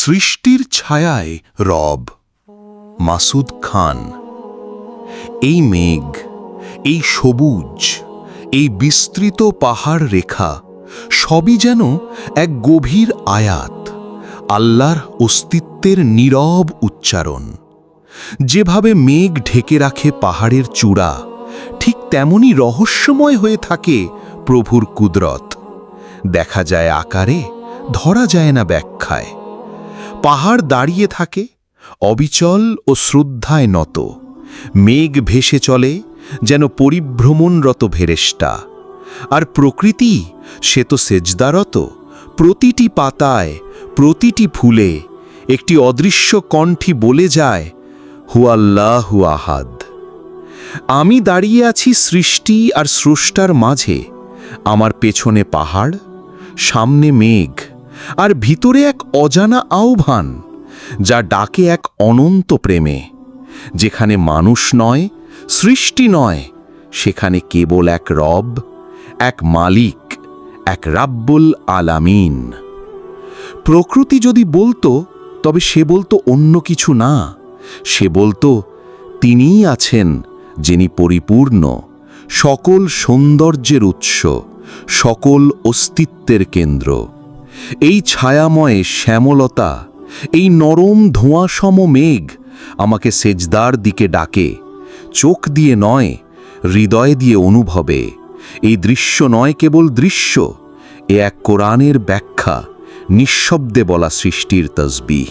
সৃষ্টির ছায়ায় রব, মাসুদ খান। এই মেঘ, এই সবুজ, এই বিস্তৃত পাহাড় রেখা সবই যেন এক গভীর আয়াত, আল্লাহর অস্তিত্বের নীরব উচ্চারণ। যেভাবে মেঘ ঢেকে রাখে পাহাড়ের চূড়া, ঠিক তেমনি রহস্যময় হয়ে থাকে প্রভুর কুদরত। দেখা যায় আকারে, ধরা যায় না ব্যাখ্যায়। পাহাড় দাঁড়িয়ে থাকে, অবিচল ও শ্রদ্ধায় নত। মেঘ ভেসে চলে, যেন পরিভ্রমণরত ভেরেষ্টা। আর প্রকৃতি, সে তো সেজদারত। প্রতিটি পাতায়, প্রতিটি ফুলে, একটি অদৃশ্য কণ্ঠী বলে যায় হুয়াল্লাহু আহাদ। আমি দাঁড়িয়ে আছি সৃষ্টি আর স্রষ্টার মাঝে। আমার পেছনে পাহাড়, সামনে মেঘ। আর ভিতরে এক অজানা আহ্বান, যা ডাকে এক অনন্ত প্রেমে, যেখানে মানুষ নয়, সৃষ্টি নয়, সেখানে কেবল এক রব, এক মালিক, এক রাব্বুল আলামিন। প্রকৃতি যদি বলতো, তবে সে বলতো অন্য কিছু না, সে বলতো তিনিই আছেন যিনি পরিপূর্ণ, সকল সৌন্দর্যের উৎস, সকল অস্তিত্বের কেন্দ্র। এই ছায়াময় শ্যামলতা, এই নরম ধোঁয়াসম মেঘ আমাকে সেজদার দিকে ডাকে, চোখ দিয়ে নয়, হৃদয় দিয়ে অনুভবে। এই দৃশ্য নয় কেবল দৃশ্য, এ এক কোরআনের ব্যাখ্যা, নিঃশব্দে বলা সৃষ্টির তসবিহ।